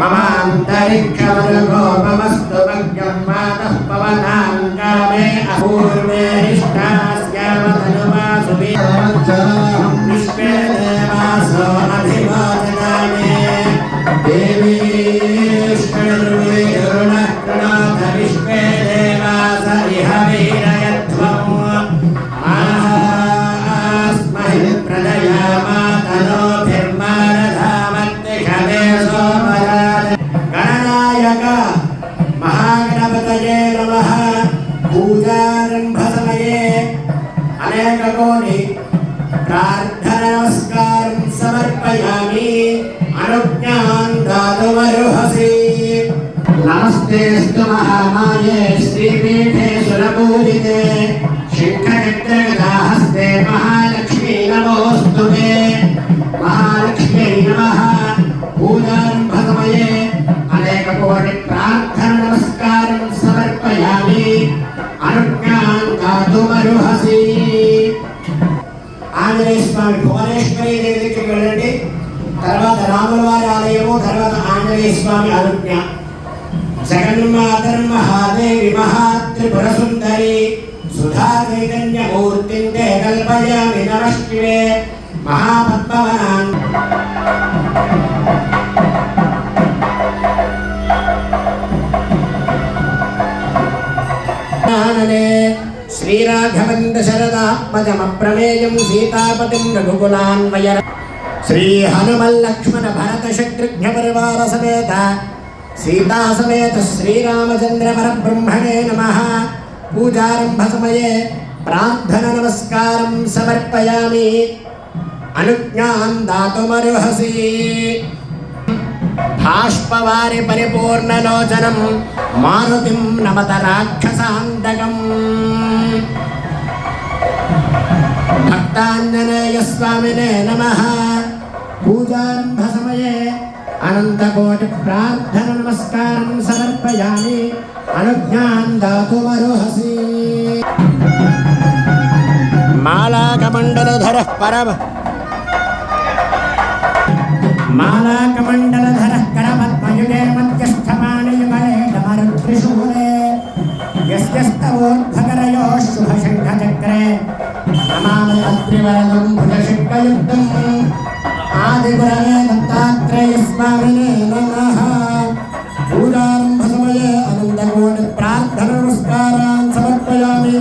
ममान्तरिक्षमरुगो ममस्तु भग्यं मातः पवनाङ्कामे अपूर्वे हिष्टास्यामधनुमासुभि ప్రార్థనమస్కారం సమర్పయామి. అనుజ్ఞాన్ దాతుమర్హసి. నమస్తేస్తు మహామాయే శ్రీపీఠే సురపూజితే. శంఖచక్రగదాహస్తే మహాలక్ష్మీ నమోస్తు మే మహాలక్ష్మీ నమ. పూజారంభ సమయే ఆంజనేయ స్వామి భువనేశ్వరి దేవి దగ్గరికి వెళ్ళండి. తర్వాత రాముల వారి ఆలయము తర్వాత ఆంజనేయ స్వామి అనుజ్ఞ జగన్మాతర్మహాదేవి మహాత్రిపుర సుందరి సుధా చైతన్య మూర్తింతే కల్పయామి నమస్తివే మహాపద్మవనాన్. సీతా సమేత శ్రీరామచంద్ర పరబ్రహ్మణే నమ. పూజారంభ సమయే ప్రార్థన నమస్కారం సమర్పయామి. అనుజ్ఞాం దాతుమర్హసి బాష్పవారి పరిపూర్ణలోచనం మారుతిం నమత రాక్షసాంతకం भक्तांजनेय स्वामिने नमः पूजारम्भसमये अनन्तकोटिप्रार्थनमस्कारं समर्पयामि। अनुज्ञां दातु अर्हसि माला कमंडल धर परम। माला कमंडल धर करम पयुगे मध्यस्थमाने मरे मालाकमण्डलधरः करमत्मयुगे मध्यस्थमानयुगले डमरुत्रिशूले यस्यस्तवोद्धकरयोः चक्रे భక్తివాదం భుజశుక్లయుక్తం ఆదిపురవే దత్తాత్రేయ స్వామినే నమ పూజారంభ సమయే అనంతకోటి ప్రార్థన నమస్కారాన్ సమర్పయామి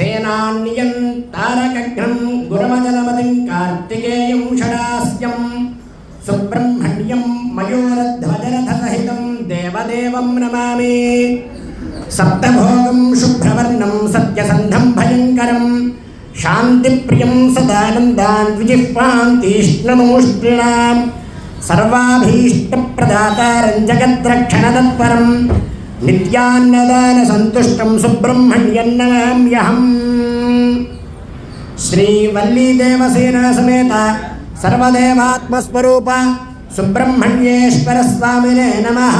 సేనాన్యం తారకఘ్నం గురమజలమతిం కార్తికేయం షడాస్యం సుబ్రహ్మణ్యం మయోరధ్వజరథసహితం దేవదేవం నమామి సప్తభోగం శుభ్రవర్ణం సత్యసంధం భయంకరం శాంతిప్రియం సదానందాన్ విజిహ్వాంతీష్ణమూష్ణినాం సర్వాభీష్టప్రదాతారం జగద్రక్షణతత్పరం నిత్యాన్నదాన సంతుష్టం సుబ్రహ్మణ్యం నమామ్యహం శ్రీవల్లీదేవసేనా సమేత సర్వదేవాత్మస్వరూప సుబ్రహ్మణ్యేశ్వర స్వామినే నమః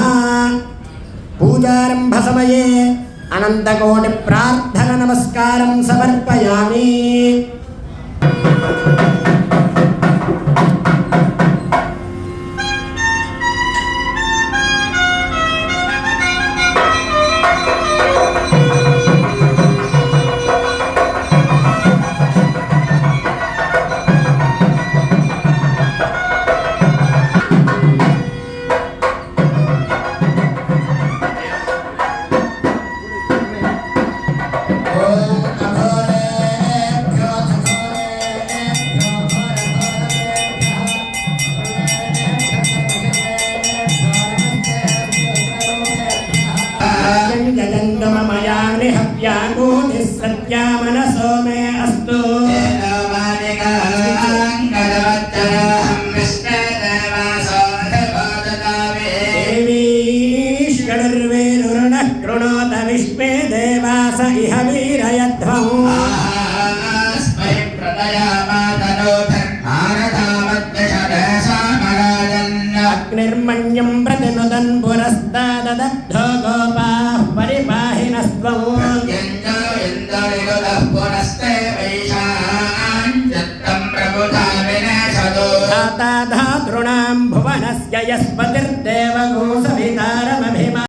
జగంగమయాని హవ్యాగోని సత్యామనసో మే అస్తు దేవీష్కరుర్వేరుణ కృణోత విశ్వే దేవాస ఇహ వీరయధ్వం अग्निर्मण्यं प्रतिनुदन् पुरस्ताददग्धो गोपाः परिपाहि नस्त्वम् यञ्जयन्दरिगुदः पुनस्ते वैशाञ्चत्तं प्रबुधा विनशतु धाता धातॄणां भुवनस्य यस्पतिर्देवगो सवितारमभिमा